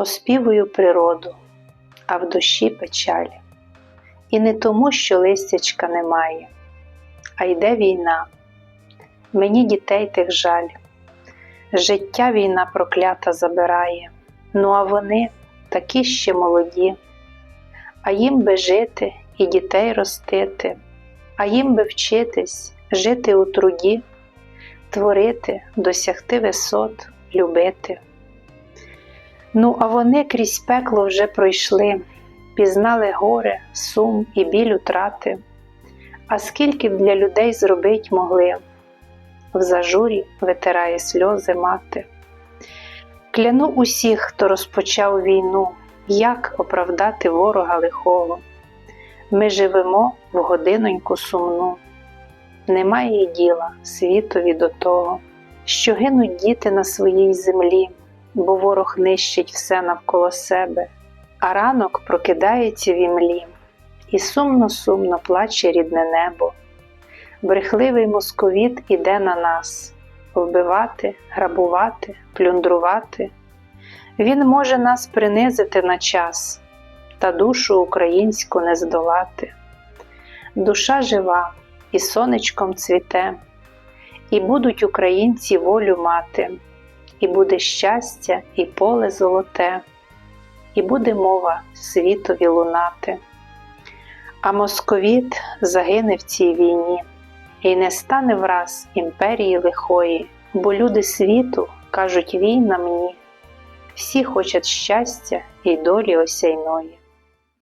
Оспівую природу, а в душі печалі. І не тому, що листячка немає, а йде війна. Мені дітей тих жаль. Життя війна проклята забирає, ну а вони такі ще молоді, а їм би жити і дітей ростити, а їм би вчитись, жити у труді, творити, досягти висот, любити. Ну, а вони крізь пекло вже пройшли, пізнали горе, сум і біль утрати, а скільки б для людей зробить могли, в зажурі витирає сльози мати. Кляну усіх, хто розпочав війну, як оправдати ворога лихого. Ми живемо в годиноньку сумну, немає діла світові до того, що гинуть діти на своїй землі бо ворог нищить все навколо себе, а ранок прокидається в імлі, і сумно-сумно плаче рідне небо. Брехливий московіт іде на нас вбивати, грабувати, плюндрувати. Він може нас принизити на час, та душу українську не здолати. Душа жива і сонечком цвіте, і будуть українці волю мати і буде щастя, і поле золоте, і буде мова світові лунати. А московіт загине в цій війні, і не стане враз імперії лихої, бо люди світу кажуть війна мені, всі хочуть щастя і долі осяйної.